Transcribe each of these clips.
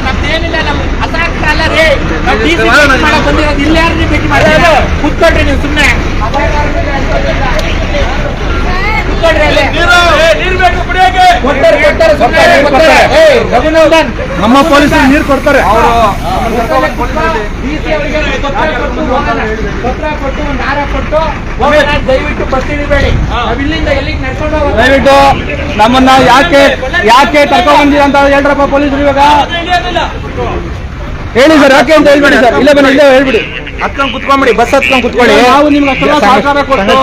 ನಮ್ದೇನಿಲ್ಲ ನಮ್ ಅಸಾಕ್ತ ಅಲ್ಲ. ರೀ ಮಾಡಕ್ ಬಂದಿರೋದು ಇಲ್ಲಿ ಯಾರು ನೀವು ಭೇಟಿ ನೀವು ಸುಮ್ಮನೆ ನಮ್ಮ ಪೊಲೀಸರು ನೀರು ಕೊಡ್ತಾರೆ. ಪತ್ರ ಕೊಟ್ಟು ಒಂದು ಹಾರ ಕೊಟ್ಟು ದಯವಿಟ್ಟು ಬರ್ತೀನಿ ಬೇಡಿ. ಇಲ್ಲಿಂದ ಎಲ್ಲಿಗೆ ನಡ್ಕೊಂಡು ಹೋಗೋಣ ದಯವಿಟ್ಟು ನಮ್ಮನ್ನ ಯಾಕೆ ಯಾಕೆ ಕರ್ಕೊಂಡ್ ಬಂದಿರ ಅಂತ ಹೇಳ್ರಪ್ಪ ಪೊಲೀಸರು ಇವಾಗ. ಹೇಳಿ ಸರ್ ಯಾಕೆ ಅಂತ ಹೇಳ್ಬೇಡಿ ಸರ್. ಇಲ್ಲ ಬನ್ನಿ ಇಲ್ಲೇ ಹೇಳ್ಬಿಡಿ. ಹತ್ಕೊಂಡ್ ಕುತ್ಕೊಂಡ್ಬಿಡಿ ಬಸ್ ಹತ್ಕೊಂಡ್ ಕುತ್ಕೊಳ್ಳಿ. ನಾವು ನಿಮ್ಗೆ ಅಷ್ಟೆಲ್ಲ ಸಹಕಾರ ಕೊಟ್ಟು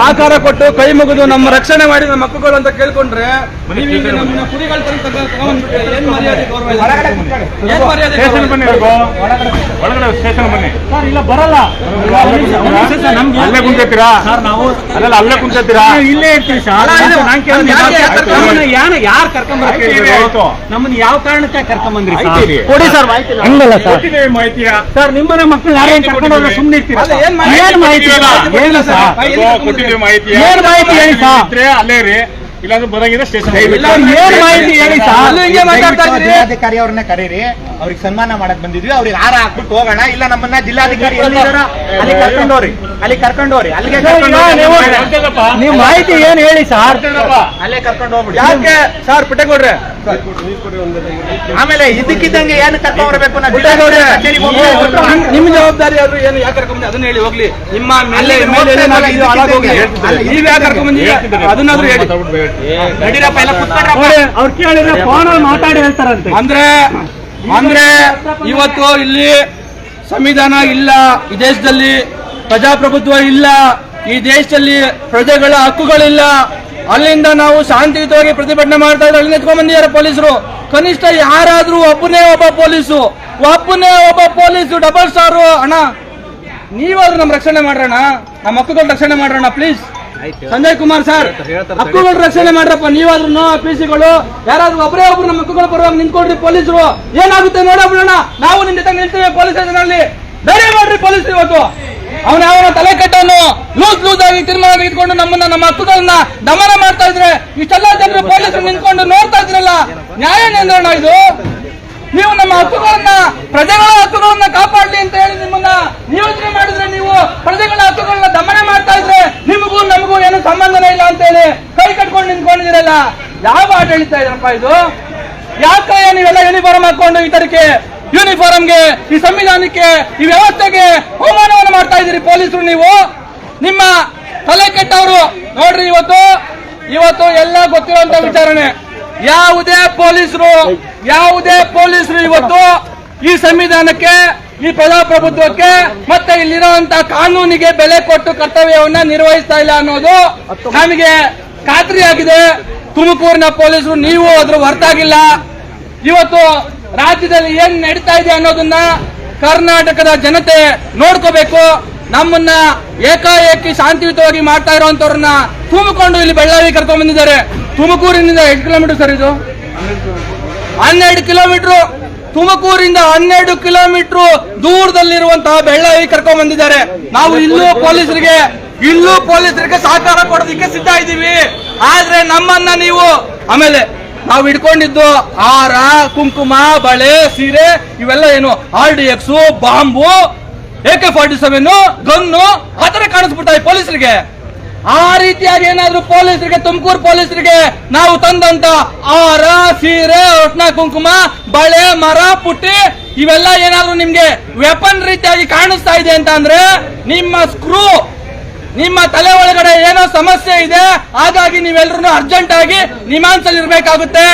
ಸಹಕಾರ ಕೊಟ್ಟು ಕೈ ಮುಗಿದು ನಮ್ಮ ರಕ್ಷಣೆ ಮಾಡಿ ನಮ್ಮ ಮಕ್ಕಳು ಅಂತ ಕೇಳ್ಕೊಂಡ್ರೆ? ಬನ್ನಿ ಒಳಗಡೆ ಸ್ಟೇಷನ್ ಬನ್ನಿ ಸರ್ ಇಲ್ಲ ಬರಲ್ಲ. ಅಲ್ಲೇ ಕುಂತೀರಾ ನಾವು ಅಲ್ಲೇ ಕುಂತೀರಾ ಇಲ್ಲೇ ಇರ್ತೀವಿ ಯಾರು. ನಮ್ಮನ್ನ ಯಾವ ಕಾರಣಕ್ಕೆ ಕರ್ಕೊಂಡ್ ಬಂದ್ರಿ ಆಯ್ತು, ಕೊಡಿ ಸರ್ ಮಾಹಿತಿ ಹಂಗಲ್ಲ ಸರ್. ಮಾಹಿತಿಯ. ಸರ್ ನಿಮ್ಮನೆ ಮಕ್ಕಳು ಕರ್ಕೊಂಡು ಹೋದ್ರೆ ಸುಮ್ಮನೆ ಇರ್ತೀರಾ ಏನ್ ಮಾಹಿತಿ ಏನ್ ಮಾಹಿತಿ ಹೇಳಿ ಸರ್? ಅಲ್ಲೇ ಇರಿ ಇಲ್ಲಾಂದ್ರೆ ಬರಂಗಿದ್ರೆ ಸ್ಟೇಷನ್ ಜಿಲ್ಲಾಧಿಕಾರಿ ಅವ್ರನ್ನ ಕರೀರಿ. ಅವ್ರಿಗೆ ಸನ್ಮಾನ ಮಾಡಕ್ ಬಂದಿದ್ವಿ. ಅವ್ರಿಗೆ ಹಾರ ಹಾಕ್ಬಿಟ್ಟು ಹೋಗೋಣ. ಇಲ್ಲ ನಮ್ಮನ್ನ ಜಿಲ್ಲಾಧಿಕಾರಿ ಅಲ್ಲಿ ಕರ್ಕೊಂಡೋರಿ ಅಲ್ಲಿ ಕರ್ಕೊಂಡೋರಿ ಅಲ್ಲಿಗೆ ನೀವು- ಮಾಹಿತಿ ಏನ್ ಹೇಳಿ ಸರ್? ಅಲ್ಲೇ ಕರ್ಕೊಂಡು ಹೋಗ್ಬಿಡಿ. ಯಾಕೆ? ಸರ್ ಪುಟ್ಟಗೌಡ್ರೆ ಆಮೇಲೆ ಇದಕ್ಕಿದ್ದಂಗೆ ಏನು ಕರ್ಕೊಂಡ್ ಬರಬೇಕು ನಿಮ್- ಜವಾಬ್ದಾರಿ ಅದು ಏನು ಯಾಕೆ ಕರ್ಕೊಂಡ್? ಅದನ್ನ ಹೇಳಿ ಹೋಗ್ಲಿ. ನಿಮ್ಮ ಮೇಲೆ. ನೀವ್ ಯಾಕೆ ಕರ್ಕೊಂಡ್ ಅದನ್ನಾದ್ರೂ ಹೇಳಿ. ಅವ್ರು ಕೇಳಿದ್ರೆ ಫೋನಲ್ಲಿ ಮಾತಾಡಿ ಹೇಳ್ತಾರಂತೆ. ಅಂದ್ರೆ ಅಂದ್ರೆ ಇವತ್ತು ಇಲ್ಲಿ ಸಂವಿಧಾನ ಇಲ್ಲ ಈ ದೇಶದಲ್ಲಿ ಪ್ರಜಾಪ್ರಭುತ್ವ ಇಲ್ಲ ಈ ದೇಶದಲ್ಲಿ ಪ್ರಜೆಗಳ ಹಕ್ಕುಗಳಿಲ್ಲ. ಅಲ್ಲಿಂದ ನಾವು ಶಾಂತಿಯುತವಾಗಿ ಪ್ರತಿಭಟನೆ ಮಾಡ್ತಾ ಇದ್ರೆ ಅಲ್ಲಿ ನಿಂತ್ಕೊಂಡ್ ಬಂದಿದ್ದಾರೆ ಪೊಲೀಸರು. ಕನಿಷ್ಠ ಯಾರಾದ್ರೂ ಒಬ್ಬನೇ ಒಬ್ಬ ಪೊಲೀಸು. ಒಬ್ಬನೇ ಒಬ್ಬ ಪೊಲೀಸು ಡಬಲ್ ಸ್ಟಾರು ಅಣ್ಣ ನೀವಾದ್ರೂ ನಮ್ಮ ರಕ್ಷಣೆ ಮಾಡ್ರಣ್ಣ? ನಮ್ಮ ಹಕ್ಕುಗಳ ರಕ್ಷಣೆ ಮಾಡ್ರಣ್ಣ ಪ್ಲೀಸ್ ಸಂಜಯ್ ಕುಮಾರ್ ಸರ್ ಹಕ್ಕುಗಳ ರಕ್ಷಣೆ ಮಾಡ್ರಪ್ಪ ನೀವಾದ್ರೂ ಪಿ ಸಿಗಳು ಯಾರಾದ್ರೂ ಒಬ್ಬರೇ ಒಬ್ರು ನಮ್ಮ ಹಕ್ಕುಗಳ ಪರವಾಗಿ ನಿಂತ್ಕೊಡ್ರಿ ಪೊಲೀಸರು. ಏನಾಗುತ್ತೆ ನೋಡೋಣ ನಾವು ನಿಮ್ ಜೊತೆ ನಿಲ್ತೇವೆ ಪೊಲೀಸ್ ಸ್ಟೇಷನ್ ಬೇರೆ ಮಾಡ್ರಿ ಪೊಲೀಸ್ ಇವತ್ತು. ಅವನ ಯಾವ ತಲೆ ಕೆಟ್ಟವನು ಲೂಸ್ ಲೂಸ್ ಆಗಿ ತೀರ್ಮಾನ ತೆಗೆದುಕೊಂಡು ನಮ್ಮನ್ನ ನಮ್ಮ ಹಕ್ಕುಗಳನ್ನ ದಮನ ಮಾಡ್ತಾ ಇದ್ರೆ ಇಷ್ಟೆಲ್ಲ ಜನರು ಪೊಲೀಸರು ನಿಂತ್ಕೊಂಡು ನೋಡ್ತಾ ಇದ್ರಲ್ಲ ನ್ಯಾಯ ನಿಂದ್ರಣ ಇದು. ನೀವು ನಮ್ಮ ಹಕ್ಕುಗಳನ್ನ ಪ್ರಜೆಗಳ ಹಕ್ಕುಗಳನ್ನ ಕಾಪಾಡಲಿ ಅಂತ ಹೇಳಿ ನಿಮ್ಮನ್ನ ನಿಯೋಜನೆ ಮಾಡಿದ್ರೆ ನೀವು ಪ್ರಜೆಗಳ ಹಕ್ಕುಗಳನ್ನ ದಮನ ಮಾಡ್ತಾ ಇದ್ರೆ ನಿಮಗೂ ನಮಗೂ ಏನು ಸಂಬಂಧನೇ ಇಲ್ಲ ಅಂತ ಹೇಳಿ ಕೈ ಕಟ್ಕೊಂಡು ನಿಂತ್ಕೊಂಡಿದ್ದೀರಲ್ಲ, ಯಾವ ಆಡಳಿತ ಇದ್ರಪ್ಪ ಇದು? ಯಾಕೆ ನೀವೆಲ್ಲ ಯೂನಿಫಾರ್ಮ್ ಹಾಕೊಂಡು ತರಕ್ಕೆ ಯೂನಿಫಾರ್ಮ್ಗೆ ಈ ಸಂವಿಧಾನಕ್ಕೆ, ಈ ವ್ಯವಸ್ಥೆಗೆ ಅವಮಾನವನ್ನು ಮಾಡ್ತಾ ಇದ್ದೀರಿ ಪೊಲೀಸರು ನೀವು? ನಿಮ್ಮ ತಲೆ ಕೆಟ್ಟವರು ನೋಡ್ರಿ ಇವತ್ತು. ಇವತ್ತು ಎಲ್ಲ ಗೊತ್ತಿರುವಂತ ವಿಚಾರಣೆ. ಯಾವುದೇ ಪೊಲೀಸರು ಯಾವುದೇ ಪೊಲೀಸರು ಇವತ್ತು ಈ ಸಂವಿಧಾನಕ್ಕೆ ಈ ಪ್ರಜಾಪ್ರಭುತ್ವಕ್ಕೆ ಮತ್ತೆ ಇಲ್ಲಿರುವಂತ ಕಾನೂನಿಗೆ ಬೆಲೆ ಕೊಟ್ಟು ಕರ್ತವ್ಯವನ್ನ ನಿರ್ವಹಿಸ್ತಾ ಇಲ್ಲ ಅನ್ನೋದು ನಮಗೆ ಖಾತ್ರಿಯಾಗಿದೆ. ತುಮಕೂರಿನ ಪೊಲೀಸರು ನೀವು ಅದ್ರ ಹೊರತಾಗಿಲ್ಲ. ಇವತ್ತು ರಾಜ್ಯದಲ್ಲಿ ಏನ್ ನಡೀತಾ ಇದೆ ಅನ್ನೋದನ್ನ ಕರ್ನಾಟಕದ ಜನತೆ ನೋಡ್ಕೋಬೇಕು. ನಮ್ಮನ್ನ ಏಕಾಏಕಿ ಶಾಂತಿಯುತವಾಗಿ ಮಾಡ್ತಾ ಇರುವಂತವ್ರನ್ನ ತುಂಬಿಕೊಂಡು ಇಲ್ಲಿ ಬೆಳ್ಳಾರಿ ಕರ್ಕೊಂಡ್ ಬಂದಿದ್ದಾರೆ. ತುಮಕೂರಿನಿಂದ ಎಷ್ಟು ಕಿಲೋಮೀಟರ್ ಸರ್ ಇದು? ಹನ್ನೆರಡು ಕಿಲೋಮೀಟರ್ ತುಮಕೂರಿಂದ ಹನ್ನೆರಡು ಕಿಲೋಮೀಟರ್ ದೂರದಲ್ಲಿರುವಂತಹ ಬೆಳ್ಳಾವಿ ಕರ್ಕೊಂಡ್ ಬಂದಿದ್ದಾರೆ. ನಾವು ಇಲ್ಲೂ ಪೊಲೀಸರಿಗೆ ಇಲ್ಲೂ ಪೊಲೀಸರಿಗೆ ಸಹಕಾರ ಕೊಡೋದಕ್ಕೆ ಸಿದ್ಧ ಇದ್ದೀವಿ. ಆದ್ರೆ ನಮ್ಮನ್ನ ನೀವು, ಆಮೇಲೆ ನಾವು ಇಟ್ಕೊಂಡಿದ್ದು ಹಾರ ಕುಂಕುಮ, ಬಳೆ, ಸೀರೆ, ಇವೆಲ್ಲ ಏನು, R D X, bomb, A K forty seven, gun, ಆ ತರ ಪೊಲೀಸರಿಗೆ. ಆ ರೀತಿಯಾಗಿ ಏನಾದ್ರೂ ಪೊಲೀಸರಿಗೆ, ತುಮಕೂರು ಪೊಲೀಸರಿಗೆ ನಾವು ತಂದಂತ ಆರ ಸೀರೆ ಒಟ್ನ ಕುಂಕುಮ, ಬಳೆ, ಮರ, ಪುಟ್ಟಿ, ಇವೆಲ್ಲ ಏನಾದ್ರೂ ನಿಮ್ಗೆ ವೆಪನ್ ರೀತಿಯಾಗಿ ಕಾಣಿಸ್ತಾ ಇದೆ ಅಂತ ಅಂದ್ರೆ ನಿಮ್ಮ ಸ್ಕ್ರೂ ನಿಮ್ಮ ತಲೆ ಒಳಗಡೆ ಏನೋ ಸಮಸ್ಯೆ ಇದೆ, ಹಾಗಾಗಿ ನೀವೆಲ್ಲರೂ ಅರ್ಜೆಂಟ್ ಆಗಿ ನಿಮಾನ್ಸಲ್ಲಿ ಇರ್ಬೇಕಾಗುತ್ತೆ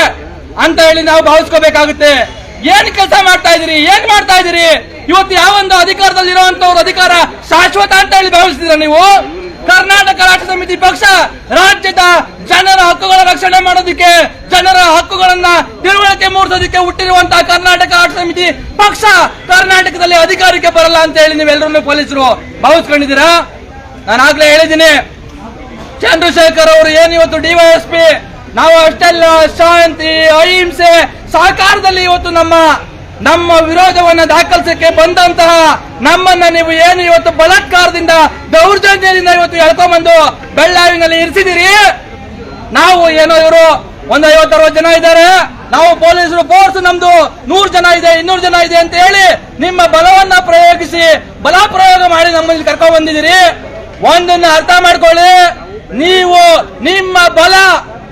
ಅಂತ ಹೇಳಿ ನಾವು ಭಾವಿಸ್ಕೋಬೇಕಾಗುತ್ತೆ. ಏನ್ ಕೆಲಸ ಮಾಡ್ತಾ ಇದೀರಿ ಏನ್ ಮಾಡ್ತಾ ಇದೀರಿ ಇವತ್ತು ಯಾವೊಂದು ಅಧಿಕಾರದಲ್ಲಿ ಇರುವಂತವ್ರ ಅಧಿಕಾರ ಶಾಶ್ವತ ಅಂತ ಹೇಳಿ ಭಾವಿಸ್ತೀರಾ ನೀವು? ಕರ್ನಾಟಕ ರಾಷ್ಟ್ರ ಸಮಿತಿ ಪಕ್ಷ ರಾಜ್ಯದ ಜನರ ಹಕ್ಕುಗಳ ರಕ್ಷಣೆ ಮಾಡೋದಕ್ಕೆ, ಜನರ ಹಕ್ಕುಗಳನ್ನ ತಿಳುವಳಿಕೆ ಮೂಡಿಸೋದಕ್ಕೆ ಹುಟ್ಟಿರುವಂತಹ ಕರ್ನಾಟಕ ರಾಷ್ಟ್ರ ಸಮಿತಿ ಪಕ್ಷ ಕರ್ನಾಟಕದಲ್ಲಿ ಅಧಿಕಾರಕ್ಕೆ ಬರಲ್ಲ ಅಂತ ಹೇಳಿ ನೀವೆಲ್ಲರೂ ಪೊಲೀಸರು ಭಾವಿಸ್ಕೊಂಡಿದ್ದೀರಾ? ನಾನು ಆಗ್ಲೇ ಹೇಳಿದ್ದೀನಿ, ಚಂದ್ರಶೇಖರ್ ಅವರು ಏನು ಇವತ್ತು ಡಿವೈಎಸ್ಪಿ ನಾವು ಅಷ್ಟೆಲ್ಲ ಶಾಂತಿ, ಅಹಿಂಸೆ, ಸಹಕಾರದಲ್ಲಿ ಇವತ್ತು ನಮ್ಮ ನಮ್ಮ ವಿರೋಧವನ್ನು ದಾಖಲಿಸಕ್ಕೆ ಬಂದಂತಹ ನಮ್ಮನ್ನ ನೀವು ಏನು ಇವತ್ತು ಬಲಾತ್ಕಾರದಿಂದ, ದೌರ್ಜನ್ಯದಿಂದ ಇವತ್ತು ಎಳ್ಕೊಂಬಂದು ಬೆಳ್ಳಾವಿನಲ್ಲಿ ಇರಿಸಿದಿರಿ ನಾವು ಏನೋ ಇವರು ಒಂದ್ ಐವತ್ತರವತ್ತು ಜನ ಇದ್ದಾರೆ. ನಾವು ಪೊಲೀಸರು ಫೋರ್ಸ್ ನಮ್ದು ನೂರು ಜನ ಇದೆ, ಇನ್ನೂರು ಜನ ಇದೆ ಅಂತ ಹೇಳಿ ನಿಮ್ಮ ಬಲವನ್ನ ಪ್ರಯೋಗಿಸಿ ಬಲ ಪ್ರಯೋಗ ಮಾಡಿ ನಮ್ಮಲ್ಲಿ ಕರ್ಕೊಂಡ್ ಬಂದಿದ್ದೀರಿ ಒಂದನ್ನ ಅರ್ಥ ಮಾಡ್ಕೊಳ್ಳಿ. ನೀವು ನಿಮ್ಮ ಬಲ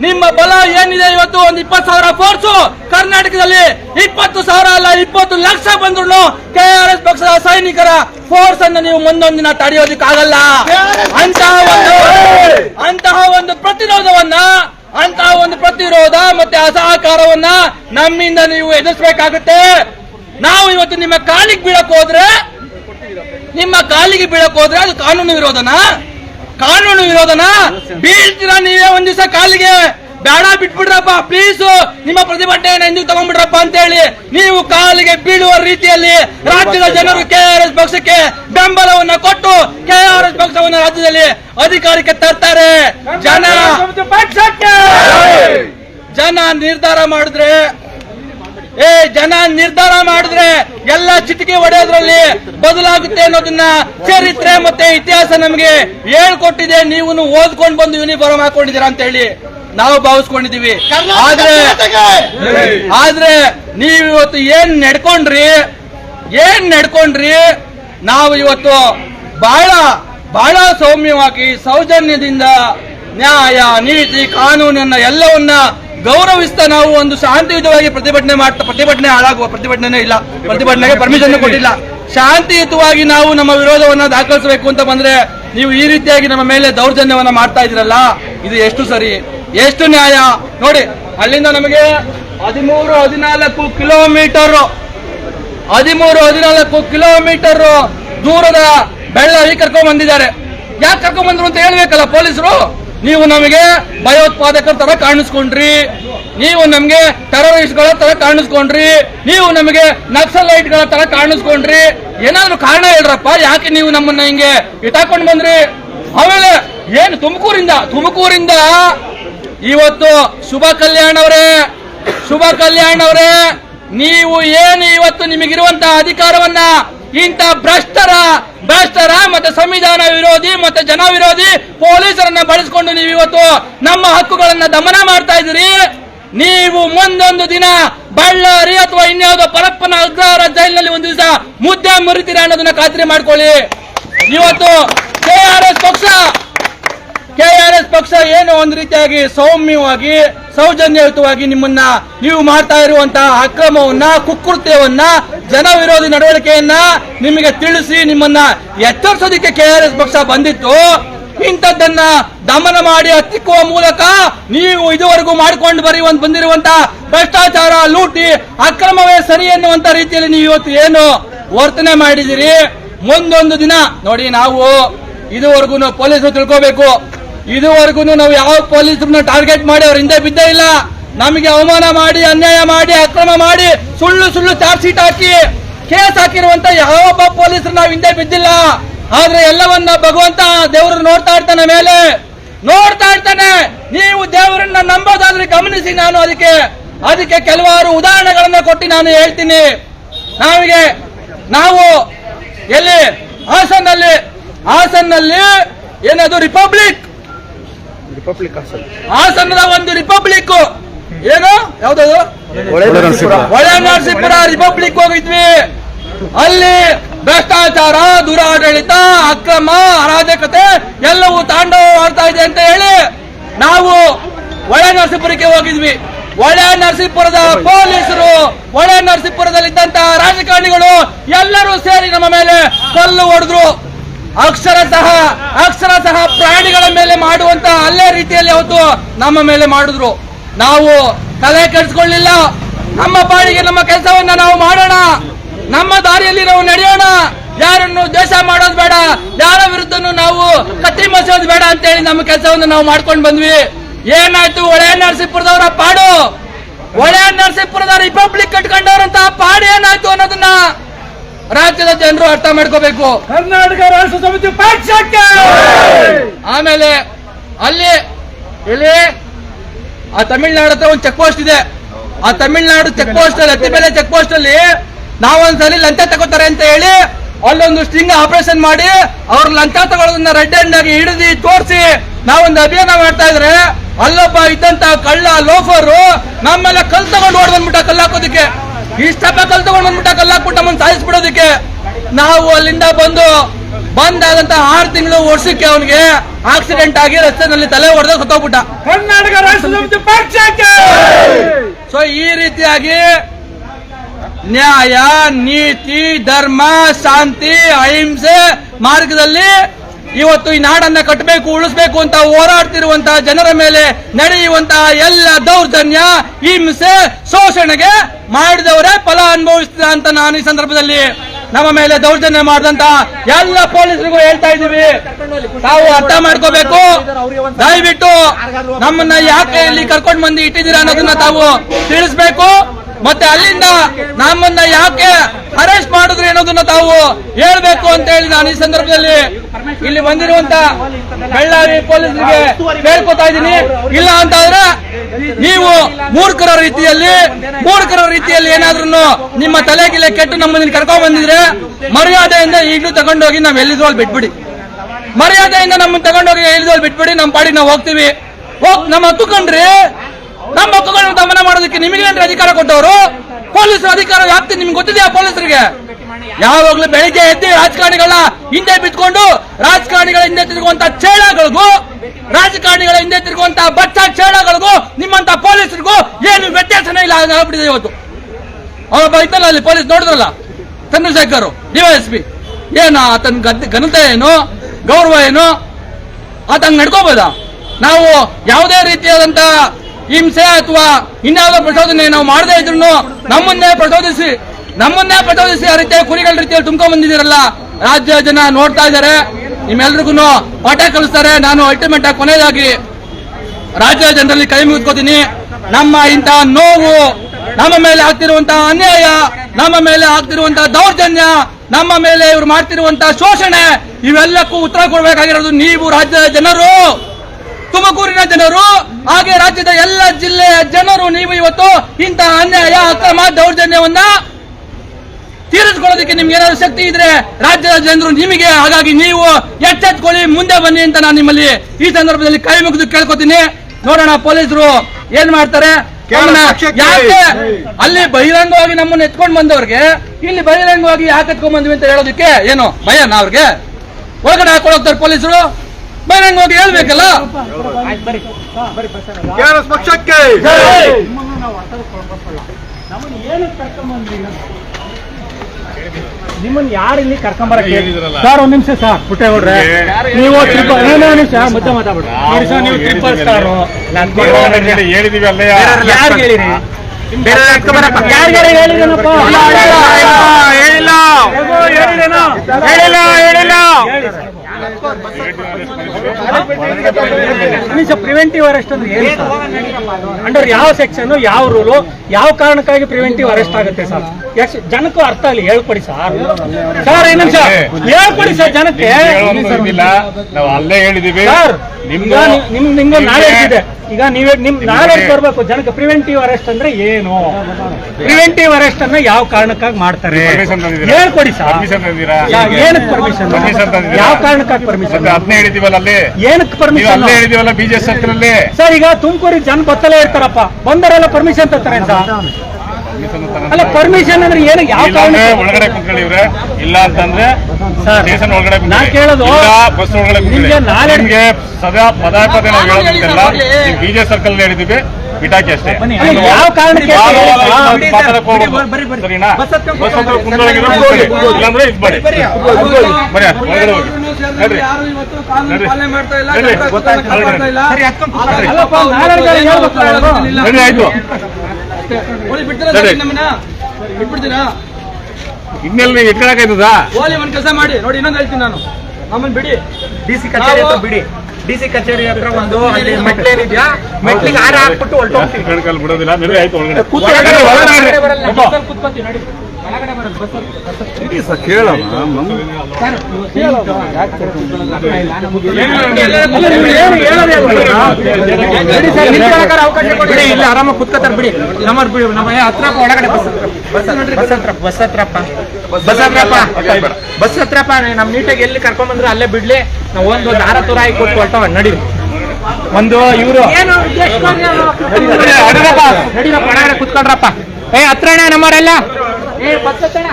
ನಿಮ್ಮ ಬಲ ಏನಿದೆ ಇವತ್ತು? ಒಂದು ಇಪ್ಪತ್ತು ಸಾವಿರ ಫೋರ್ಸು ಕರ್ನಾಟಕದಲ್ಲಿ ಇಪ್ಪತ್ತು ಸಾವಿರ ಅಲ್ಲ ಇಪ್ಪತ್ತು ಲಕ್ಷ ಬಂದ್ರು ಕೆ ಆರ್ ಎಸ್ ಪಕ್ಷದ ಸೈನಿಕರ ಫೋರ್ಸ್ ಅನ್ನು ನೀವು ಮುಂದೊಂದಿನ ತಡೆಯೋದಿಕ್ಕಾಗಲ್ಲ. ಅಂತಹ ಒಂದು ಅಂತಹ ಒಂದು ಪ್ರತಿರೋಧವನ್ನ ಅಂತಹ ಒಂದು ಪ್ರತಿರೋಧ ಮತ್ತೆ ಅಸಹಕಾರವನ್ನ ನಮ್ಮಿಂದ ನೀವು ಎದುರಿಸಬೇಕಾಗುತ್ತೆ. ನಾವು ಇವತ್ತು ನಿಮ್ಮ ಕಾಲಿಗೆ ಬೀಳಕ್ ಹೋದ್ರೆ ನಿಮ್ಮ ಕಾಲಿಗೆ ಬೀಳಕ್ ಹೋದ್ರೆ ಅದು ಕಾನೂನು ವಿರೋಧನ? ಕಾನೂನು ವಿರೋಧನ ಬೀಳ್ತೀರಾ ನೀವೇ ಒಂದ್ ದಿವಸ ಕಾಲಿಗೆ ಬೇಡ ಬಿಟ್ಬಿಡ್ರಪ್ಪ ಪ್ಲೀಸ್ ನಿಮ್ಮ ಪ್ರತಿಭಟನೆಯನ್ನು ಹಿಂದೆ ತಗೊಂಡ್ಬಿಡ್ರಪ್ಪ ಅಂತ ಹೇಳಿ ನೀವು ಕಾಲಿಗೆ ಬೀಳುವ ರೀತಿಯಲ್ಲಿ ರಾಜ್ಯದ ಜನರು ಕೆ ಆರ್ ಎಸ್ ಪಕ್ಷಕ್ಕೆ ಬೆಂಬಲವನ್ನ ಕೊಟ್ಟು ಕೆ ಆರ್ ಎಸ್ ಪಕ್ಷವನ್ನ ರಾಜ್ಯದಲ್ಲಿ ಅಧಿಕಾರಕ್ಕೆ ತರ್ತಾರೆ. ಜನ ಜನ ನಿರ್ಧಾರ ಮಾಡಿದ್ರೆ ಏ ಜನ ನಿರ್ಧಾರ ಮಾಡಿದ್ರೆ ಎಲ್ಲ ಚಿಟಿಕೆ ಒಡೆಯೋದ್ರಲ್ಲಿ ಬದಲಾಗುತ್ತೆ ಅನ್ನೋದನ್ನ ಚರಿತ್ರೆ ಮತ್ತೆ ಇತಿಹಾಸ ನಮಗೆ ಹೇಳ್ಕೊಟ್ಟಿದೆ. ನೀವು ಓದ್ಕೊಂಡು ಬಂದು ಯೂನಿಫಾರ್ಮ್ ಹಾಕೊಂಡಿದ್ದೀರಾ ಅಂತ ಹೇಳಿ ನಾವು ಭಾವಿಸ್ಕೊಂಡಿದೀವಿ ಆದ್ರೆ ಆದ್ರೆ ನೀವು ಇವತ್ತು ಏನ್ ನಡ್ಕೊಂಡ್ರಿ? ಏನ್ ನಡ್ಕೊಂಡ್ರಿ? ನಾವು ಇವತ್ತು ಬಹಳ ಬಹಳ ಸೌಮ್ಯವಾಗಿ ಸೌಜನ್ಯದಿಂದ ನ್ಯಾಯ ನೀತಿ ಕಾನೂನನ್ನ ಎಲ್ಲವನ್ನ ಗೌರವಿಸ್ತಾ ನಾವು ಒಂದು ಶಾಂತಿಯುತವಾಗಿ ಪ್ರತಿಭಟನೆ ಮಾಡ್ತಾ ಪ್ರತಿಭಟನೆ ಹಾಳಾಗುವ ಪ್ರತಿಭಟನೆ ಇಲ್ಲ. ಪ್ರತಿಭಟನೆಗೆ ಪರ್ಮಿಷನ್ ಕೊಟ್ಟಿಲ್ಲ. ಶಾಂತಿಯುತವಾಗಿ ನಾವು ನಮ್ಮ ವಿರೋಧವನ್ನ ದಾಖಲಿಸಬೇಕು ಅಂತ ಬಂದ್ರೆ ನೀವು ಈ ರೀತಿಯಾಗಿ ನಮ್ಮ ಮೇಲೆ ದೌರ್ಜನ್ಯವನ್ನ ಮಾಡ್ತಾ ಇದ್ರಲ್ಲ ಇದು ಎಷ್ಟು ಸರಿ? ಎಷ್ಟು ನ್ಯಾಯ? ನೋಡಿ, ಅಲ್ಲಿಂದ ನಮಗೆ ಹದಿಮೂರು, ಹದಿನಾಲ್ಕು ಕಿಲೋಮೀಟರ್ ಹದಿಮೂರು, ಹದಿನಾಲ್ಕು ಕಿಲೋಮೀಟರ್ ದೂರದ ಬೆಳ್ಳಾರಿ ಕರ್ಕೊಂಡ್ ಬಂದಿದ್ದಾರೆ ಯಾಕೆ ಕರ್ಕೊಂಡ್ ಬಂದ್ರು ಅಂತ ಹೇಳ್ಬೇಕಲ್ಲ ಪೊಲೀಸರು? ನೀವು ನಮಗೆ ಭಯೋತ್ಪಾದಕರ ತರ ಕಾಣಿಸ್ಕೊಂಡ್ರಿ. ನೀವು ನಮಗೆ ಟೆರರಿಸ್ಟ್ಗಳ ತರ ಕಾಣಿಸ್ಕೊಂಡ್ರಿ. ನೀವು ನಮಗೆ ನಕ್ಸಲೈಟ್ಗಳ ತರ ಕಾಣಿಸ್ಕೊಂಡ್ರಿ. ಏನಾದ್ರು ಕಾರಣ ಹೇಳ್ರಪ್ಪ, ಯಾಕೆ ನೀವು ನಮ್ಮನ್ನ ಹಿಂಗೆ ಇಟ್ಟಾಕೊಂಡ್ ಬಂದ್ರಿ? ಆಮೇಲೆ ಏನು ತುಮಕೂರಿಂದ ತುಮಕೂರಿಂದ ಇವತ್ತು ಶುಭ ಕಲ್ಯಾಣ್ ಅವರೇ, ಶುಭ ಕಲ್ಯಾಣ್ ಅವರೇ, ನೀವು ಏನು ಇವತ್ತು ನಿಮಗಿರುವಂತಹ ಅಧಿಕಾರವನ್ನ ಇಂಥ ಭ್ರಷ್ಟರ ಭ್ರಷ್ಟರ ಮತ್ತೆ ಸಂವಿಧಾನ ವಿರೋಧಿ ಮತ್ತೆ ಜನ ವಿರೋಧಿ ಪೊಲೀಸರನ್ನ ಬಳಸಿಕೊಂಡು ನೀವು ಇವತ್ತು ನಮ್ಮ ಹಕ್ಕುಗಳನ್ನ ದಮನ ಮಾಡ್ತಾ ಇದ್ದೀರಿ. ನೀವು ಮುಂದೊಂದು ದಿನ ಬಳ್ಳಾರಿ ಅಥವಾ ಇನ್ಯಾವುದೋ ಪರಪ್ಪನ ಅಗ್ರಹಾರ ಜೈಲಿನಲ್ಲಿ ಒಂದು ದಿವಸ ಮುದ್ದೆ ಮುರಿತೀರಾ ಅನ್ನೋದನ್ನ ಖಾತ್ರಿ ಮಾಡ್ಕೊಳ್ಳಿ. ಇವತ್ತು ಕೆ ಆರ್ ಎಸ್ ಪಕ್ಷ ಕೆಆರ್ಎಸ್ ಪಕ್ಷ ಏನು ಒಂದು ರೀತಿಯಾಗಿ ಸೌಮ್ಯವಾಗಿ, ಸೌಜನ್ಯಯುತವಾಗಿ ನಿಮ್ಮನ್ನ ನೀವು ಮಾಡ್ತಾ ಇರುವಂತಹ ಅಕ್ರಮವನ್ನ, ಕುಕೃತ್ಯವನ್ನ ಜನ ವಿರೋಧಿ ನಡವಳಿಕೆಯನ್ನ ನಿಮಗೆ ತಿಳಿಸಿ ನಿಮ್ಮನ್ನ ಎಚ್ಚರಿಸೋದಿಕ್ಕೆ ಕೆಆರ್ಎಸ್ ಪಕ್ಷ ಬಂದಿತ್ತು. ಇಂಥದ್ದನ್ನ ದಮನ ಮಾಡಿ ಹತ್ತಿಕ್ಕುವ ಮೂಲಕ ನೀವು ಇದುವರೆಗೂ ಮಾಡಿಕೊಂಡು ಬರೆಯುವಂತ ಬಂದಿರುವಂತಹ ಭ್ರಷ್ಟಾಚಾರ, ಲೂಟಿ, ಅಕ್ರಮವೇ ಸರಿ ಎನ್ನುವಂತ ರೀತಿಯಲ್ಲಿ ನೀವು ಇವತ್ತು ಏನು ವರ್ತನೆ ಮಾಡಿದಿರಿ ಮುಂದೊಂದು ದಿನ ನೋಡಿ ನಾವು ಇದುವರೆಗೂ ಪೊಲೀಸರು ತಿಳ್ಕೋಬೇಕು. ಇದುವರೆಗೂ ನಾವು ಯಾವ ಪೊಲೀಸರನ್ನ ಟಾರ್ಗೆಟ್ ಮಾಡಿ ಅವ್ರ ಹಿಂದೆ ಬಿದ್ದೇ ಇಲ್ಲ. ನಮಗೆ ಅವಮಾನ ಮಾಡಿ, ಅನ್ಯಾಯ ಮಾಡಿ, ಅಕ್ರಮ ಮಾಡಿ ಸುಳ್ಳು ಸುಳ್ಳು ಚಾರ್ಜ್ ಶೀಟ್ ಹಾಕಿ ಕೇಸ್ ಹಾಕಿರುವಂತ ಯಾವೊಬ್ಬ ಪೊಲೀಸರು ನಾವು ಹಿಂದೆ ಬಿದ್ದಿಲ್ಲ. ಆದ್ರೆ ಎಲ್ಲವನ್ನ ಭಗವಂತ ದೇವರು ನೋಡ್ತಾ ಇರ್ತಾನೆ ಮೇಲೆ. ನೋಡ್ತಾ ಇರ್ತಾನೆ. ನೀವು ದೇವರನ್ನ ನಂಬೋದಾದ್ರೆ ಗಮನಿಸಿ ನಾನು ಅದಕ್ಕೆ ಅದಕ್ಕೆ ಕೆಲವಾರು ಉದಾಹರಣೆಗಳನ್ನ ಕೊಟ್ಟು ನಾನು ಹೇಳ್ತೀನಿ. ನಮಗೆ ನಾವು ಎಲ್ಲಿ ಹಾಸನ್ನಲ್ಲಿ ಹಾಸನ್ನಲ್ಲಿ ಏನದು ರಿಪಬ್ಲಿಕ್? ಹಾಸನದ ಒಂದು ರಿಪಬ್ಲಿಕ್ ಏನು? ಯಾವ್ದದು? ಒಳ ನರಸೀಪುರ. ರಿಪಬ್ಲಿಕ್ ಹೋಗಿದ್ವಿ. ಅಲ್ಲಿ ಭ್ರಷ್ಟಾಚಾರ ದುರಾಡಳಿತ ಅಕ್ರಮ ಅರಾಜಕತೆ ಎಲ್ಲವೂ ತಾಂಡವ ಮಾಡ್ತಾ ಇದೆ ಅಂತ ಹೇಳಿ ನಾವು ಒಳ ನರಸೀಪುರಕ್ಕೆ ಹೋಗಿದ್ವಿ. ಒಳ ನರಸೀಪುರದ ಪೊಲೀಸರು ಒಳ ನರಸೀಪುರದಲ್ಲಿದ್ದಂತಹ ರಾಜಕಾರಣಿಗಳು ಎಲ್ಲರೂ ಸೇರಿ ನಮ್ಮ ಮೇಲೆ ಕಲ್ಲು ಹೊಡೆದ್ರು. ಅಕ್ಷರತಃ ಅಕ್ಷರತಃ ಪ್ರಾಣಿಗಳ ಮೇಲೆ ಮಾಡುವಂತ ಅಲ್ಲೇ ರೀತಿಯಲ್ಲಿ ಅವತ್ತು ನಮ್ಮ ಮೇಲೆ ಮಾಡಿದ್ರು. ನಾವು ತಲೆ ಕೆಡಿಸ್ಕೊಳ್ಳಿಲ್ಲ. ನಮ್ಮ ಪಾಡಿಗೆ ನಮ್ಮ ಕೆಲಸವನ್ನ ನಾವು ಮಾಡೋಣ. ನಮ್ಮ ದಾರಿಯಲ್ಲಿ ನಾವು ನಡೆಯೋಣ. ಯಾರನ್ನು ದ್ವೇಷ ಮಾಡೋದು ಬೇಡ. ಯಾರ ವಿರುದ್ಧನೂ ನಾವು ಕತ್ತಿ ಮಸೋದು ಬೇಡ ಅಂತ ಹೇಳಿ ನಮ್ಮ ಕೆಲಸವನ್ನು ನಾವು ಮಾಡ್ಕೊಂಡು ಬಂದ್ವಿ. ಏನಾಯ್ತು? ಒಳೆ ನರಸೀಪುರದವರ ಪಾಡು. ಒಳೆ ನರಸೀಪುರದ ರಿಪಬ್ಲಿಕ್ ಕಟ್ಕೊಂಡವ್ರಂತ ಪಾಡು ಏನಾಯ್ತು ಅನ್ನೋದನ್ನ ರಾಜ್ಯದ ಜನರು ಅರ್ಥ ಮಾಡ್ಕೋಬೇಕು. ಕರ್ನಾಟಕ ರಾಷ್ಟ್ರ ಸಮಿತಿ ಪಕ್ಷಕ್ಕೆ! ಆಮೇಲೆ ಅಲ್ಲಿ ಇಲ್ಲಿ ಆ ತಮಿಳ್ನಾಡು ಹತ್ರ ಒಂದು ಚೆಕ್ ಪೋಸ್ಟ್ ಇದೆ. ಆ ತಮಿಳ್ನಾಡು ಚೆಕ್ ಪೋಸ್ಟ್ ಅಲ್ಲಿ ಬೆಲೆ ಚೆಕ್ ಪೋಸ್ಟ್ ಅಲ್ಲಿ ನಾವೊಂದ್ಸಲಿ ಲಂಚ ತಗೋತಾರೆ ಅಂತ ಹೇಳಿ ಅಲ್ಲೊಂದು ಸ್ಟಿಂಗ್ ಆಪರೇಷನ್ ಮಾಡಿ ಅವ್ರ ಲಂಚ ತಗೊಳ್ಳೋದನ್ನ ರೆಡ್ ಹ್ಯಾಂಡ್ ಆಗಿ ಹಿಡಿದು ತೋರಿಸಿ ನಾವೊಂದು ಅಭಿಯಾನ ಮಾಡ್ತಾ ಇದ್ರೆ ಅಲ್ಲೊಬ್ಬ ಇದ್ದಂತ ಕಳ್ಳ ಲೋಫರು ನಮ್ಮೆಲ್ಲ ಕಲ್ ತಗೊಂಡು ಓಡ್ ಬಂದ್ಬಿಟ್ಟ ಕಲ್ಲು ಹಾಕೋದಕ್ಕೆ. ಇಷ್ಟಪ್ಪ ಕಲ್ ತಗೊಂಡು ಬಂದ್ಬಿಟ್ಟ ಕಲ್ಲ ಹಾಕ್ಬಿಟ್ಟು ನಮ್ಮನ್ನ ಸಾಯಿಸ್ಬಿಡೋದಕ್ಕೆ ನಾವು ಅಲ್ಲಿಂದ ಬಂದು ಬಂದಾದಂತ ಆರು ತಿಂಗಳು ವರ್ಷಕ್ಕೆ ಅವನಿಗೆ ಆಕ್ಸಿಡೆಂಟ್ ಆಗಿ ರಸ್ತೆನಲ್ಲಿ ತಲೆ ಹೊಡೆದ ಸತ್ತೋಗ್ಬಿಟ್ಟ. ಕರ್ನಾಟಕ ರಾಷ್ಟ್ರ ಪಕ್ಷಕ್ಕೆ! ಸೊ ಈ ರೀತಿಯಾಗಿ ನ್ಯಾಯ ನೀತಿ ಧರ್ಮ ಶಾಂತಿ ಅಹಿಂಸೆ ಮಾರ್ಗದಲ್ಲಿ ಇವತ್ತು ಈ ನಾಡನ್ನ ಕಟ್ಟಬೇಕು, ಉಳಿಸ್ಬೇಕು ಅಂತ ಹೋರಾಡ್ತಿರುವಂತಹ ಜನರ ಮೇಲೆ ನಡೆಯುವಂತಹ ಎಲ್ಲ ದೌರ್ಜನ್ಯ, ಹಿಂಸೆ, ಶೋಷಣೆಗೆ ಮಾಡಿದವರೇ ಫಲ ಅನುಭವಿಸ್ತಿದ ಅಂತ ನಾನು ಈ ಸಂದರ್ಭದಲ್ಲಿ ನಮ್ಮ ಮೇಲೆ ದೌರ್ಜನ್ಯ ಮಾಡಿದಂತ ಎಲ್ಲ ಪೊಲೀಸರಿಗೂ ಹೇಳ್ತಾ ಇದ್ದೀವಿ. ತಾವು ಅರ್ಥ ಮಾಡ್ಕೋಬೇಕು. ದಯವಿಟ್ಟು ನಮ್ಮನ್ನ ಯಾಕೆ ಇಲ್ಲಿ ಕರ್ಕೊಂಡು ಬಂದು ಇಟ್ಟಿದ್ದೀರಾ ಅನ್ನೋದನ್ನ ತಾವು ತಿಳಿಸ್ಬೇಕು. ಮತ್ತೆ ಅಲ್ಲಿಂದ ನಮ್ಮನ್ನ ಯಾಕೆ ಅರೆಸ್ಟ್ ಮಾಡಿದ್ರು ಅನ್ನೋದನ್ನ ತಾವು ಹೇಳ್ಬೇಕು ಅಂತ ಹೇಳಿ ನಾನು ಈ ಸಂದರ್ಭದಲ್ಲಿ ಇಲ್ಲಿ ಬಂದಿರುವಂತ ಬಳ್ಳಾರಿ ಪೊಲೀಸರಿಗೆ ಕೇಳ್ಕೊತಾ ಇದ್ದೀನಿ. ಇಲ್ಲ ಅಂತ ಆದ್ರೆ ನೀವು ಮೂರ್ಖರ ರೀತಿಯಲ್ಲಿ ಮೂರ್ಖರ ರೀತಿಯಲ್ಲಿ ಏನಾದ್ರೂ ನಿಮ್ಮ ತಲೆಗಿಲೆ ಕೆಟ್ಟು ನಮ್ಮನ್ನ ಕರ್ಕೊಂಡ್ ಬಂದಿದ್ರೆ ಮರ್ಯಾದೆಯಿಂದ ಈಗಲೂ ತಗೊಂಡೋಗಿ ನಾವು ಎಲ್ಲಿದ್ರಲ್ಲಿ ಬಿಟ್ಬಿಡಿ. ಮರ್ಯಾದೆಯಿಂದ ನಮ್ಮನ್ನ ತಗೊಂಡೋಗಿ ಎಲ್ಲಿದ್ರಲ್ಲಿ ಬಿಟ್ಬಿಡಿ. ನಮ್ಮ ಪಾಡಿಗೆ ನಾವು ಹೋಗ್ತೀವಿ. ಹೋಗ್ ನಮ್ಮ ಹಕ್ಕುಕೊಂಡ್ರಿ ನಮ್ಮ ಹಕ್ಕುಗಳನ್ನು ದಮನ ಮಾಡೋದಕ್ಕೆ ನಿಮಗೇನ್ರಿ ಅಧಿಕಾರ ಕೊಟ್ಟವರು? ಪೊಲೀಸರು ಅಧಿಕಾರ ವ್ಯಾಪ್ತಿ ನಿಮ್ಗೆ ಗೊತ್ತಿದೆಯಾ ಪೊಲೀಸರಿಗೆ? ಯಾವಾಗ್ಲೂ ಬೆಳಿಗ್ಗೆ ಎದ್ದು ರಾಜಕಾರಣಿಗಳ ಹಿಂದೆ ಬಿತ್ಕೊಂಡು ರಾಜಕಾರಣಿಗಳ ಹಿಂದೆ ತಿರುಗುವಂತ ಚೇಳಗಳಿಗೂ, ರಾಜಕಾರಣಿಗಳ ಹಿಂದೆ ತಿರುಗುವಂತ ಬಚ್ಚ ಚೇಳಗಳಿಗೂ, ನಿಮ್ಮಂತ ಪೊಲೀಸರಿಗೂ ಏನು ವ್ಯತ್ಯಾಸನೇ ಇಲ್ಲ ಆಗ್ಬಿಟ್ಟಿದೆ ಇವತ್ತು. ಅವನೊಬ್ಬ ಇದ್ದಲ್ಲ ಅಲ್ಲಿ ಪೊಲೀಸ್ ನೋಡಿದ್ರಲ್ಲ? ಚಂದ್ರಶೇಖರ್ ಡಿವೈಎಸ್ಪಿ ಏನು ಆತನ ಘನತೆ ಏನು? ಗೌರವ ಏನು? ಆತ ನಡ್ಕೋಬೋದಾ? ನಾವು ಯಾವುದೇ ರೀತಿಯಾದಂತ ಹಿಂಸೆ ಅಥವಾ ಇನ್ಯಾವುದೋ ಪ್ರಚೋದನೆ ನಾವು ಮಾಡದೇ ಇದ್ರು ನಮ್ಮನ್ನೇ ಪ್ರಚೋದಿಸಿ ನಮ್ಮನ್ನೇ ಪ್ರಚೋದಿಸಿ ಆ ರೀತಿಯ ಕುರಿಗಳ ರೀತಿಯಲ್ಲಿ ತುಂಬ್ಕೊಂಡ್ ಬಂದಿದ್ದೀರಲ್ಲ, ರಾಜ್ಯ ಜನ ನೋಡ್ತಾ ಇದ್ದಾರೆ. ನಿಮ್ಮೆಲ್ರಿಗೂ ಪಾಠ ಕಲಿಸ್ತಾರೆ. ನಾನು ಅಲ್ಟಿಮೇಟ್ ಆಗಿ ಕೊನೆಯದಾಗಿ ರಾಜ್ಯ ಜನರಲ್ಲಿ ಕೈ ಮುಗಿದ್ಕೋತೀನಿ. ನಮ್ಮ ಇಂತಹ ನೋವು, ನಮ್ಮ ಮೇಲೆ ಆಗ್ತಿರುವಂತಹ ಅನ್ಯಾಯ, ನಮ್ಮ ಮೇಲೆ ಆಗ್ತಿರುವಂತಹ ದೌರ್ಜನ್ಯ, ನಮ್ಮ ಮೇಲೆ ಇವ್ರು ಮಾಡ್ತಿರುವಂತಹ ಶೋಷಣೆ, ಇವೆಲ್ಲಕ್ಕೂ ಉತ್ತರ ಕೊಡಬೇಕಾಗಿರೋದು ನೀವು ರಾಜ್ಯದ ಜನರು. ತುಮಕೂರಿನ ಜನರು ಹಾಗೆ ರಾಜ್ಯದ ಎಲ್ಲ ಜಿಲ್ಲೆಯ ಜನರು ನೀವು ಇವತ್ತು ಇಂತಹ ಅನ್ಯಾಯ ಅಕ್ರಮ ದೌರ್ಜನ್ಯವನ್ನ ತೀರಿಸ್ಕೊಳ್ಳೋದಕ್ಕೆ ನಿಮ್ಗೆ ಏನಾದ್ರು ಶಕ್ತಿ ಇದ್ರೆ ರಾಜ್ಯದ ಜನರು ನಿಮಗೆ ಹಾಗಾಗಿ ನೀವು ಎಚ್ಚೆತ್ಕೊಳ್ಳಿ ಮುಂದೆ ಬನ್ನಿ ಅಂತ ನಾನು ನಿಮ್ಮಲ್ಲಿ ಈ ಸಂದರ್ಭದಲ್ಲಿ ಕೈ ಮುಗಿದು ಕೇಳ್ಕೊತೀನಿ. ನೋಡೋಣ ಪೊಲೀಸರು ಏನ್ ಮಾಡ್ತಾರೆ? ಯಾಕೆ ಅಲ್ಲಿ ಬಹಿರಂಗವಾಗಿ ನಮ್ಮನ್ನು ಎತ್ಕೊಂಡ್ ಬಂದವ್ರಿಗೆ ಇಲ್ಲಿ ಬಹಿರಂಗವಾಗಿ ಯಾಕೆ ಎತ್ಕೊಂಡ್ ಬಂದ್ವಿ ಅಂತ ಹೇಳೋದಕ್ಕೆ ಏನು ಭಯನಾ ಅವ್ರಿಗೆ? ಒಳಗಡೆ ಹಾಕೊಂಡು ಹೋಗ್ತಾರೆ ಪೊಲೀಸರು. ಬಹಿರಂಗವಾಗಿ ಹೇಳ್ಬೇಕಲ್ಲ? ಪಕ್ಷಕ್ಕೆ? ನಿಮ್ಮನ್ನ ಯಾರು ಇಲ್ಲಿ ಕರ್ಕೊಂಬರಕ್ಕೆ. ಸರ್ ಒಂದ್ ನಿಮಿಷ ಸರ್ ಪುಟ್ಟೇಗೌಡ್ರೆ ನೀವು? ಟ್ರಿಪಲ್ ನಿಮಿಷ ಮುದ್ದೆ ಮಾತಾಡ್ಬಿಡ್ರಿ ನೋಡಿ ಸರ್ ನೀವು ಟ್ರಿಪಲ್ ಸ್ಟಾರು ಹೇಳಿದೀವಿ ಅಲ್ಲೇ ಯಾರು ಹೇಳಿರಿ ಯಾರು ಹೇಳಿಲ್ಲ ಹೇಳಿಲ್ಲ. ಪ್ರಿವೆಂಟಿವ್ ಅರೆಸ್ಟ್ ಅಂದ್ರೆ ಏನು ಅಂಡರ್ ಯಾವ ಸೆಕ್ಷನ್ ಯಾವ ರೂಲು ಯಾವ ಕಾರಣಕ್ಕಾಗಿ ಪ್ರಿವೆಂಟಿವ್ ಅರೆಸ್ಟ್ ಆಗುತ್ತೆ ಸರ್? ಜನಕ್ಕೂ ಅರ್ಥ ಆಗಲಿ ಹೇಳ್ಕೊಡಿ ಸರ್. ಸರ್ ಏನ ಹೇಳ್ಕೊಡಿ ಸರ್ ಜನಕ್ಕೆ. ನಾವು ಅಲ್ಲೇ ಹೇಳಿದೀವಿ. ನಿಮ್ಗೆ ನಿಮ್ಗೆ ನಾಲೆಜ್ ಇದೆ. ಈಗ ನೀವೇ ನಿಮ್ ನಾಲೆಡ್ಜ್ ಬರ್ಬೇಕು ಜನಕ್ಕೆ ಪ್ರಿವೆಂಟಿವ್ ಅರೆಸ್ಟ್ ಅಂದ್ರೆ ಏನು? ಪ್ರಿವೆಂಟಿವ್ ಅರೆಸ್ಟ್ ಅನ್ನ ಯಾವ ಕಾರಣಕ್ಕಾಗಿ ಮಾಡ್ತಾರೆ? ಹೇಳ್ಕೊಡಿ ಸರ್? ಏನಕ್ಕೆ ಪರ್ಮಿಷನ್ ಯಾವ ಕಾರಣಕ್ಕಾಗಿ ಪರ್ಮಿಷನ್ ಅದನ್ನೇ ಹೇಳಿದೀವಲ್ಲ ಅಲ್ಲಿ? ಏನಕ್ಕೆ ಪರ್ಮಿಷನ್ ಅಲ್ಲೇ ಹೇಳಿದೀವಲ್ಲ ಬಿಜೆಪಿ ಸರ್ಕಲ್ ಸರ್ ಈಗ ತುಮಕೂರಿಗೆ ಜನ ಬತ್ತಲೇ ಇರ್ತಾರಪ್ಪ. ಬಂದರೆಲ್ಲ ಪರ್ಮಿಷನ್ ತರ್ತಾರೆ ಸರ್ ಅಲ್ಲ ಪರ್ಮಿಷನ್ ಅಂದ್ರೆ ಏನು? ಯಾವ ಕಾರಣ ಒಳಗಡೆ ಕುತ್ಕೊಂಡಿವ್ರೆ ಇಲ್ಲ ಅಂತಂದ್ರೆ ಸರ್, ಸ್ಟೇಷನ್ ಒಳಗಡೆ ನಾ ಕೇಳೋದು, ಬಸ್ ಒಳಗಡೆ ನಿಮ್ಗೆ. ನಾಳೆ- ನಿಮ್ಗೆ ಸದಾ ಪದೇ ಪದೇ ನಾವು ನಾನು ಹೇಳೋದಿಲ್ಲ ಬಿಜೆ ಸರ್ಕಲ್ ಹೇಳಿದೀವಿ ಬಿಟಾಕಿ ಅಷ್ಟೇ. ಯಾವ ಕಾರಣಕ್ಕೆ. ಸರಿನಾ? ಬಸ್ ಹತ್ರ. ಇಲ್ಲಾಂದ್ರೆ ಇದು ಮಾಡಿ. ಬರ್ರಿ ಒಳಗಡೆ ಹೋಗಿ. ನಡ್ರಿ. ಇಲ್ಲ ನಡ್ರಿ. ಜನರ ಬಿಡ್ತೀರಾ ಸರ್. ನಮ್ಮನ್ನ? ಬಿಟ್ಬಿಡ್ತೀರಾ? ಇನ್ನೆಲ್ಲ ಎಕ್ಕಳಾಕಾಯ್ತದಾ ಓಲಿ ಒಂದ್ ಕೆಲಸ ಮಾಡಿ. ನೋಡಿ ಇನ್ನೊಂದು ಹೇಳ್ತೀನಿ ನಾನು. ನಮ್ಮನ್ನ ಬಿಡಿ. ಡಿ ಸಿ ಕಚೇರಿ ಹತ್ರ ಬಿಡಿ. ಡಿ ಸಿ ಕಚೇರಿ ಹತ್ರ ಒಂದು ಅಲ್ಲಿ ಮೆಟ್ಲೇನಿದ್ಯಾ ಮೆಟ್ಲಿಗೆ ಹಾರ ಹಾಕ್ಬಿಟ್ಟು ಹೊರಟೋಗ್ತೀವಿ ಕಣ್ಕಲ್ ಬಿಡೋದಿಲ್ಲ ಆಯ್ತು ಒಳಗಡೆ. ಕೂತ್ಕೊಳ್ಳಿ. ಒಳಗಡೆ, ಬರಲ್ಲ. ಕೂತ್ಕೊತೀನಿ ನೋಡಿ. ಬಿಡಿ ಇಲ್ಲ ಆರಾಮ ಕುತ್ಕೋತಾರ ಬಿಡಿ ನಮ್ಮ ಬಿಡಿ ನಮ್ಮ ಹತ್ರಪ್ಪ ಒಳಗಡೆ ಬಸ್ ಬಸ್ ಬಸ್ ಹತ್ರ ಬಸ್ ಹತ್ರಪ್ಪ ಬಸ್ ಹತ್ರಪ್ಪ ಬಸ್ ಹತ್ರಪ್ಪ ನಮ್ ನೀಟಾಗಿ ಎಲ್ಲಿ ಕರ್ಕೊಂಡ್ ಬಂದ್ರೆ ಅಲ್ಲೇ ಬಿಡ್ಲಿ ನಾವು ಒಂದು ಒಂದು ಆರ ತೂರ ಆಗಿ ಕೊಟ್ಟು ಹೊರ್ಟವ ನಡೀರಿ ಒಂದು ಇವರು ನಡೀರಪ್ಪ ಒಳಗಡೆ ಕುತ್ಕೊಳ್ರಪ್ಪ ಏ ಹತ್ರ ಅಣ್ಣ ನಮ್ಮವರೆಲ್ಲ. ಏ ಬಸ್ ಹತ್ರಣ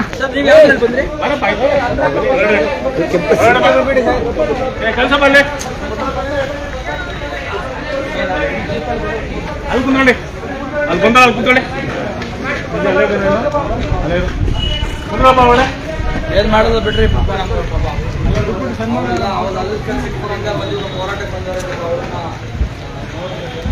ಕೆಲಸ ಬರಲಿ ಅಲ್ಲಿ ಕುಂತ್ಕೊಳ್ಳಿ. ಅಲ್ಲಿ ಬಂದ ಅಲ್ಲಿ ಕುತ್ಕೊಳ್ಳಿ. ಕುಂದ್ರಪ್ಪ ಒಳ್ಳೆ ಏನ್ ಮಾಡೋದು ಬಿಡ್ರಿ? ಪಾಪ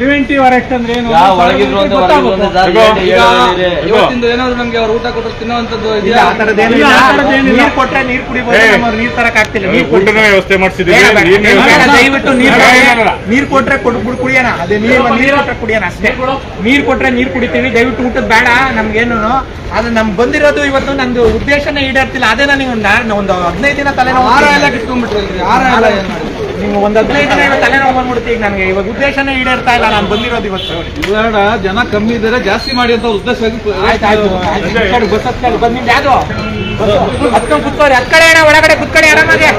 ಹೊರಗಿದ್ರು ಅರೆಸ್ಟ್ ಅಂದ್ರೆ ಏನು. ಇವತ್ತಿಂದ ಏನಾದ್ರು ನಮ್ಗೆ ಅವ್ರು ಊಟ ಕೊಟ್ಟರು ತಿನ್ನುವಂತದ್ದು. ನೀರ್ ಕೊಟ್ರೆ ನೀರ್ ಕುಡಿಬೋದು. ನಮ್ಮವ್ರು ನೀರ್ ತರಕ್ ಆಗ್ತಿಲ್ಲ. ನೀರ್ ಕುಡಿ ವ್ಯವಸ್ಥೆ ವ್ಯವಸ್ಥೆ- ದಯವಿಟ್ಟು ನೀರ್ ಕೊಟ್ರೆ-. ನೀರ್ ಕೊಟ್ರೆ ಕೊಡ್ ಬಿಡ್ ಕುಡಿಯೋಣ. ಅದೇ ನೀರ್ ನೀರ್ ಕೊಟ್ರೆ ಕುಡಿಯೋಣ ಅಷ್ಟೇ. ನೀರ್ ಕೊಟ್ರೆ ನೀರ್ ಕುಡಿತೀವಿ. ದಯವಿಟ್ಟು ಊಟದ ಬೇಡ. ನಮ್ಗೇನು ಅದು ನಮ್ಗೆ ಬಂದಿರೋದು ಇವತ್ತು ನಂದು ಉದ್ದೇಶನೇ ಈಡೇರ್ತಿಲ್ಲ. ಅದೇ ನನಗೆ ಒಂದು ಒಂದು ಹದಿನೈದು ದಿನ ತಲೆನೋವು ಆರ ಎಲ್ಲ ಕಿತ್ಕೊಂಡ್ಬಿಟ್ರಲ್ರಿ ಆರ ಎಲ್ಲ ಏನ್ ಮಾಡಿ ನೀವು ಒಂದು ಹದಿನೈದು ದಿನ ಇವತ್ತು ತಲೆನೋವು ಬಂದ್ಬಿಡ್ತೀವಿ ಈಗ ನನಗೆ ಇವಾಗ ಉದ್ದೇಶನೇ ಈಡೇರ್ತಾ ಇಲ್ಲ. ನಾನು ಬಂದಿರೋದು ಇವತ್ತು. ಬೇಡ ಜನ ಕಮ್ಮಿ ಇದ್ದಾರೆ ಜಾಸ್ತಿ ಮಾಡಿ ಅಂತ ಉದ್ದೇಶ ಯಾವ್ದು ಹತ್ಕೊಂಡು ಕುತ್ಕೋರಿ ಹತ್ ಕಡೆ ಅಣ್ಣ ಒಳಗಡೆ ಕುತ್ಕೊಳ್ಳಿ ಆರಾಮಾಗೆ.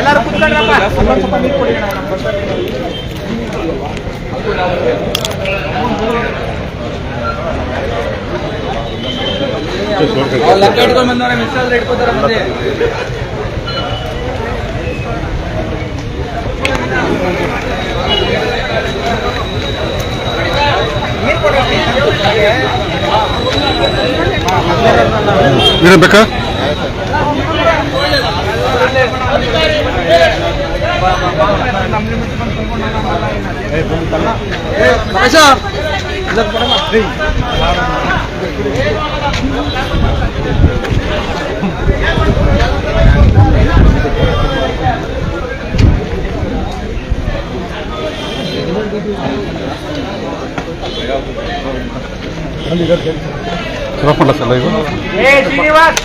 ಎಲ್ಲರೂ ಕುತ್ಕೊಂಡ್ರಪ್ಪ ಸ್ವಲ್ಪ ನೀರ್ ಕೊಡಿ ಅಣ್ಣ. ಲೆಕ್ಕ ಇಟ್ಕೊಂಡ್ ಬಂದವ್ರೆ ಮಿಸ್ಟರ್ ಇಟ್ಕೋತಾರ ಮಂದಿ ನೀರೇ ಬೇಕಾ Thank you. ಏ ಶ್ರೀನಿವಾಸ್